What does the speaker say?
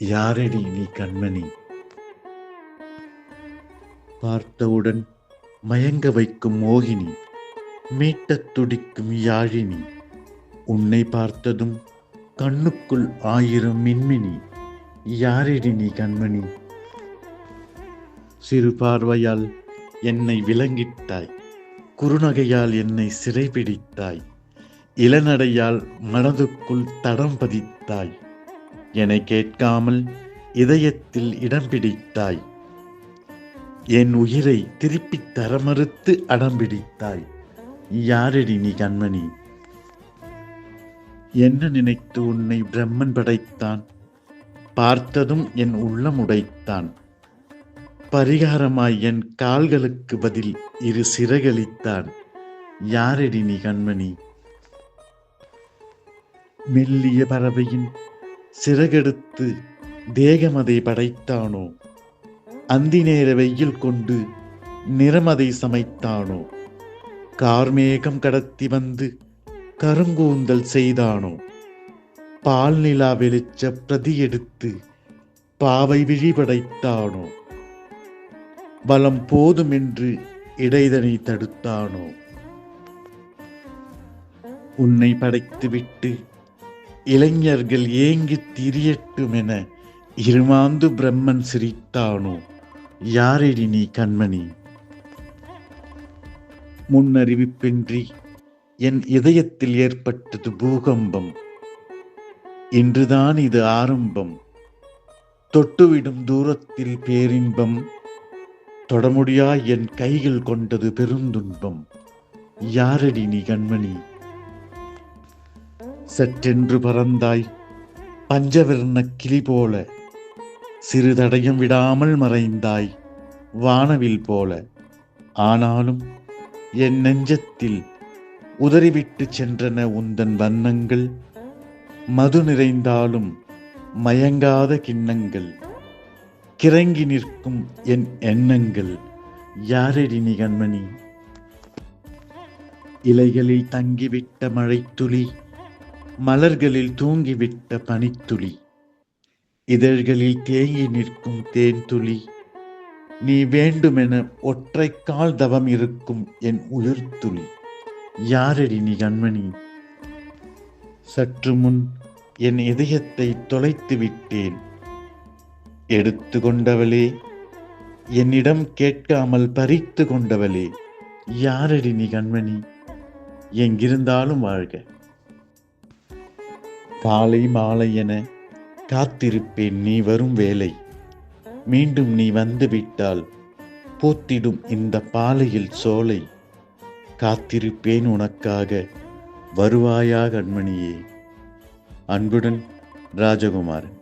யாரடி நீ கண்மணி? பார்த்தவுடன் மயங்க வைக்கும் மோகினி மீட்டத் துடிக்கும் யாழினி உன்னை பார்த்ததும் கண்ணுக்குள் ஆயிரம் மின்மினி யாரடி நீ கண்மணி? சிறு பார்வையால் என்னை விலங்கிட்டாய் குறுநகையால் என்னை சிறைபிடித்தாய் இளநடையால் மனதுக்குள் தடம் பதித்தாய். என்னை கேட்காமல் இதயத்தில் இடம் பிடித்தாய். என் உயிரை திருப்பித் தர மறுத்து அடம் பிடித்தாய். யாரடி நீ கண்மணி? என்ன நினைத்து உன்னை பிரம்மன் படைத்தான்? பார்த்ததும் என் உள்ளம் உடைத்தான். பரிகாரமாய் என் கால்களுக்கு பதில் இரு சிறகளித்தான் யாரடி நீ கண்மணி? மெல்லிய பறவையின் சிறகெடுத்து தேகமதை படைத்தானோ? அந்தி நேர வெயில் கொண்டு நிறமதை சமைத்தானோ? கார்மேகம் கடத்தி வந்து கருங்கூந்தல் செய்தானோ? பால் நிலா வெளிச்ச பிரதி எடுத்து பாவை விழி படைத்தானோ? பலம் போதுமென்று இடைதனை தடுத்தானோ? உன்னை படைத்துவிட்டு இளைஞர்கள் ஏங்கித் திரியட்டும் என இருமாந்து பிரம்மன் சிரித்தானோ? யாரடி நீ கண்மணி? முன்னறிவிப்பின்றி என் இதயத்தில் ஏற்பட்டது பூகம்பம். இன்றுதான் இது ஆரம்பம். தொட்டுவிடும் தூரத்தில் பேரின்பம். தொடமுடியா என் கைகள் கொண்டது பெருந்துன்பம். யாரடி நீ கண்மணி? சற்றென்று பறந்தாய். பஞ்சவர்ண கிளி போல சிறு விடாமல் மறைந்தாய். வானவில் போல. ஆனாலும் என் நெஞ்சத்தில் உதறிவிட்டு சென்றன உந்தன் வண்ணங்கள். மது நிறைந்தாலும் மயங்காத கிண்ணங்கள். கிறங்கி நிற்கும் என் எண்ணங்கள். யாரடி நிகண்மணி? இலைகளில் தங்கிவிட்ட மழைத்துளி. மலர்களில் தூங்கிவிட்ட பனித்துளி. இதழ்களில் தேங்கி நிற்கும் தேன் துளி நீ வேண்டுமென ஒற்றைக்கால் தவம் இருக்கும் என் உயிர்த்துளி யாரடி நீ கண்மணி? சற்று முன் என் இதயத்தை தொலைத்து விட்டேன். எடுத்து கொண்டவளே என்னிடம் கேட்காமல் பறித்து கொண்டவளே யாரடி நீ கண்மணி? எங்கிருந்தாலும் வாழ்க. காலை மாலை என காத்திருப்பேன் நீ வரும் வேலை மீண்டும் நீ வந்துவிட்டால் பூத்திடும் இந்த பாலையில் சோலை. காத்திருப்பேன் உனக்காக வருவாயா கண்மணியே அன்புடன் ராஜகுமாரன்.